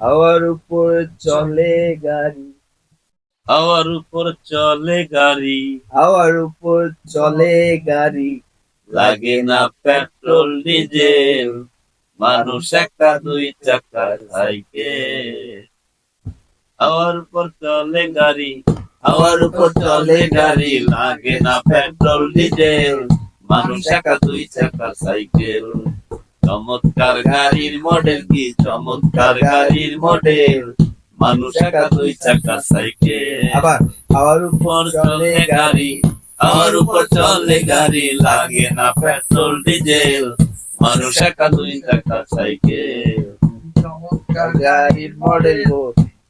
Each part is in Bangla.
হাওয়ার উপর চলে গাড়ি। হাওয়ার উপর চলে গাড়ি। হাওয়ার উপর চলে গাড়ি। লাগে না পেট্রোল ডিজেল। মানুষ একটা দুই চাকার সাইকেল। হাওয়ার উপর চলে গাড়ি। হাওয়ার উপর চলে গাড়ি। লাগে না পেট্রোল ডিজেল। মানুষ একটা দুই চাকার সাইকেল। চমৎকার গাড়ির মডেল কি? চমৎকার গাড়ির মডেল মানুষ একটা দুই চাকার সাইকেল। আবার উপর চলে গাড়ি? আমার উপর চলে গাড়ি? লাগে না পেট্রোল ডিজেল। মানুষ একা দুই চাকা সাইকেল। চমৎকার গাড়ির মডেল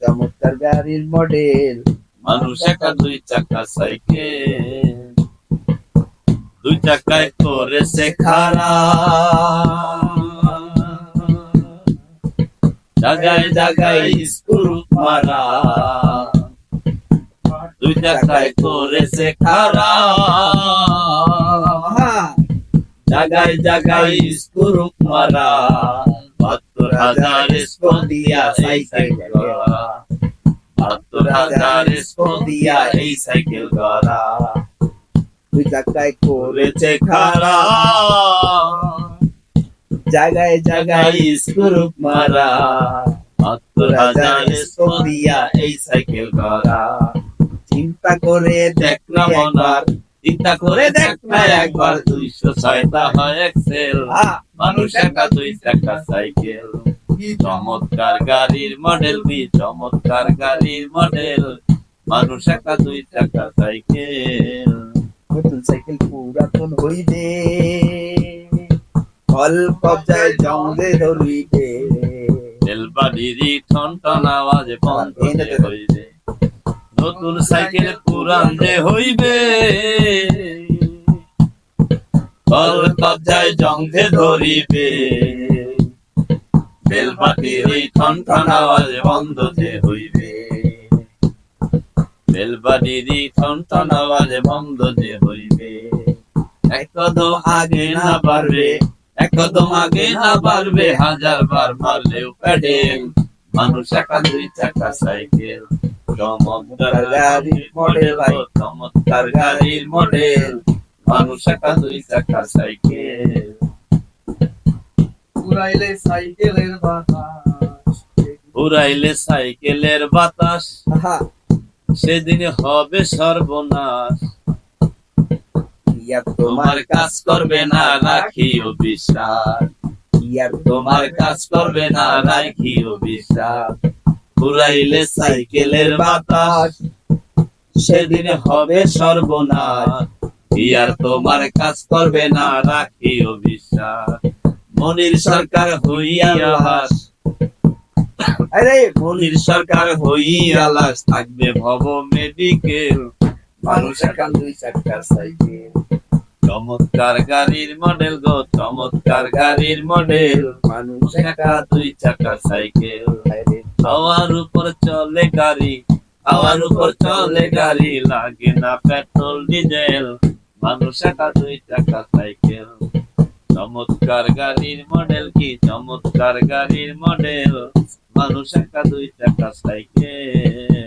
চমৎকার গাড়ির মডেল মানুষ একা দুই চাকা সাইকেল। দুই চাকায় করেছে খারা জাগায় জাগায় স্কুল মারা। দুই চাকায় করেছে খারা। জাগায় জাগায় স্কুল মারা। বাহাত্তর হাজার স্কুল দিয়া সাইকেল বাহাত্তর হাজার স্কুল দিয়া এই সাইকেল গড়া দুই করে করেছে খারা। জায়গায় জায়গায় স্কুল মারা। বাহাত্তর হাজার দিয়া এই সাইকেল গড়া চিন্তা করে দেখ না মনার চিন্তা করে দেখ না একবার। দুইশো ছয়টা হয় এক্সেল মানুষ একা দুই চাকা সাইকেল চমৎকার গাড়ির মডেল কি চমৎকার গাড়ির মডেল মানুষ একা দুই চাকা সাইকেল নতুন সাইকেল পুরাতন হইবে। ফল কবজায় জঙ্গে ধরিবে রেলবাড়িরই ঠন ঠন আওয়াজ বন্ধ হইবে। নতুন সাইকেল পুরান যে হইবে। ফল কবজায় জঙ্গে ধরিবে। বেলবাটিরই ঠন ঠন আওয়াজ বন্ধ যে হইবে। বেলবাটিরই ঠন ঠন আওয়াজ বন্ধ যে হইবে। এক কদম আগে না পারবে কদম আগে না পারবে হাজার বার মারলেও প্যাডেল মানুষ একা দুই চাকা সাইকেল চমৎকার গাড়ির মডেল চমৎকার গাড়ির মডেল। মানুষ একা দুই চাকা সাইকেল। উড়াইলে সাইকেলের বাতাস উড়াইলে সাইকেলের বাতাস। সেদিন হবে সর্বনাশ। ইয়ার তোমার কাজ করবে না রাখিও বিশ্বাস। ইয়ার তোমার কাজ করবে না রাখিও বিশ্বাস। উড়াইলে সাইকেলের বাতাস, সেদিন হবে সর্বনাশ। ইয়ার তোমার কাজ করবে না রাখিও বিশ্বাস। মনির সরকার হইয়া লাশ। আরে, মনির সরকার হইয়া লাশ। থাকবে ভব মেডিকেল মানুষ একান দুই চাকা সাইকেল। চমৎকার গাড়ির মডেল গো, চমৎকার গাড়ির মডেল মানুষ একা দুই চাকা সাইকেল। হাওয়ার উপর চলে গাড়ি, হাওয়ার উপর চলে গাড়ি, লাগে না পেট্রোল, ডিজেল। মানুষ একা দুই চাকা সাইকেল। চমৎকার গাড়ির মডেল কি? চমৎকার গাড়ির মডেল মানুষ একা দুই চাকা সাইকেল।